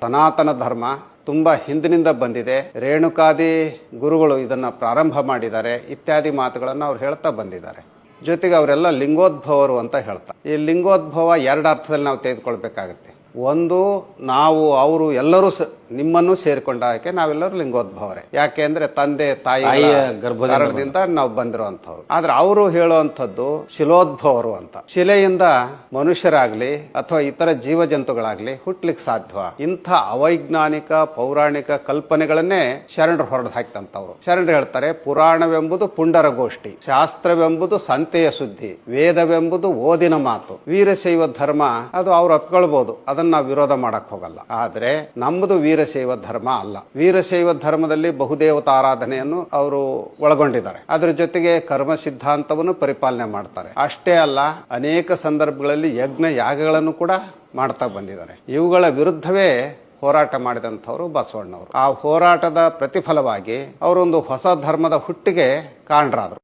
ಸನಾತನ ಧರ್ಮ ತುಂಬಾ ಹಿಂದಿನಿಂದ ಬಂದಿದೆ. ರೇಣುಕಾದಿ ಗುರುಗಳು ಇದನ್ನ ಪ್ರಾರಂಭ ಮಾಡಿದ್ದಾರೆ. ಇತ್ಯಾದಿ ಮಾತುಗಳನ್ನು ಅವ್ರು ಹೇಳ್ತಾ ಬಂದಿದ್ದಾರೆ. ಜೊತೆಗೆ ಅವರೆಲ್ಲ ಲಿಂಗೋದ್ಭವರು ಅಂತ ಹೇಳ್ತಾರೆ. ಈ ಲಿಂಗೋದ್ಭವ ಎರಡು ಅರ್ಥದಲ್ಲಿ ನಾವು ತೆಗೆದುಕೊಳ್ಬೇಕಾಗತ್ತೆ. ಒಂದು ನಾವು ಅವರು ಎಲ್ಲರೂ ನಿಮ್ಮನ್ನು ಸೇರಿಕೊಂಡಾಕೆ ನಾವೆಲ್ಲರೂ ಲಿಂಗೋದ್ಭವರೇ. ಯಾಕೆ ಅಂದ್ರೆ ತಂದೆ ತಾಯಿ ಕಾರಣದಿಂದ ನಾವು ಬಂದಿರುವಂತವ್ರು ಆದ್ರೆ ಅವರು ಹೇಳುವಂಥದ್ದು ಶಿಲೋದ್ಭವರು ಅಂತ. ಶಿಲೆಯಿಂದ ಮನುಷ್ಯರಾಗ್ಲಿ ಅಥವಾ ಇತರ ಜೀವ ಜಂತುಗಳಾಗ್ಲಿ ಹುಟ್ಲಿಕ್ಕೆ ಸಾಧ್ಯವ ಇಂಥ ಅವೈಜ್ಞಾನಿಕ ಪೌರಾಣಿಕ ಕಲ್ಪನೆಗಳನ್ನೇ ಶರಣರು ಹೊರಡ್ ಹಾಕ್ತಂತವ್ರು ಶರಣರು ಹೇಳ್ತಾರೆ ಪುರಾಣವೆಂಬುದು ಪುಂಡರ ಗೋಷ್ಠಿ ಶಾಸ್ತ್ರವೆಂಬುದು ಸಂತೆಯ ಸುದ್ದಿ ವೇದವೆಂಬುದು ಓದಿನ ಮಾತು. ವೀರಶೈವ ಧರ್ಮ ಅದು ಅವ್ರು ಒಪ್ಕೊಳ್ಬಹುದು ಅದನ್ನ ನಾವು ವಿರೋಧ ಮಾಡಕ್ ಹೋಗಲ್ಲ. ಆದ್ರೆ ನಮ್ಮದು ವೀರಶೈವ ಧರ್ಮ ಅಲ್ಲ. ವೀರಶೈವ ಧರ್ಮದಲ್ಲಿ ಬಹುದೇವತಾರಾಧನೆಯನ್ನು ಅವರು ಒಳಗೊಂಡಿದ್ದಾರೆ. ಅದರ ಜೊತೆಗೆ ಕರ್ಮ ಸಿದ್ಧಾಂತವನ್ನು ಪರಿಪಾಲನೆ ಮಾಡ್ತಾರೆ. ಅಷ್ಟೇ ಅಲ್ಲ, ಅನೇಕ ಸಂದರ್ಭಗಳಲ್ಲಿ ಯಜ್ಞ ಯಾಗಗಳನ್ನು ಕೂಡ ಮಾಡ್ತಾ ಬಂದಿದ್ದಾರೆ. ಇವುಗಳ ವಿರುದ್ಧವೇ ಹೋರಾಟ ಮಾಡಿದಂಥವರು ಬಸವಣ್ಣವರು. ಆ ಹೋರಾಟದ ಪ್ರತಿಫಲವಾಗಿ ಅವರೊಂದು ಹೊಸ ಧರ್ಮದ ಹುಟ್ಟಿಗೆ ಕಾರಣರಾದರು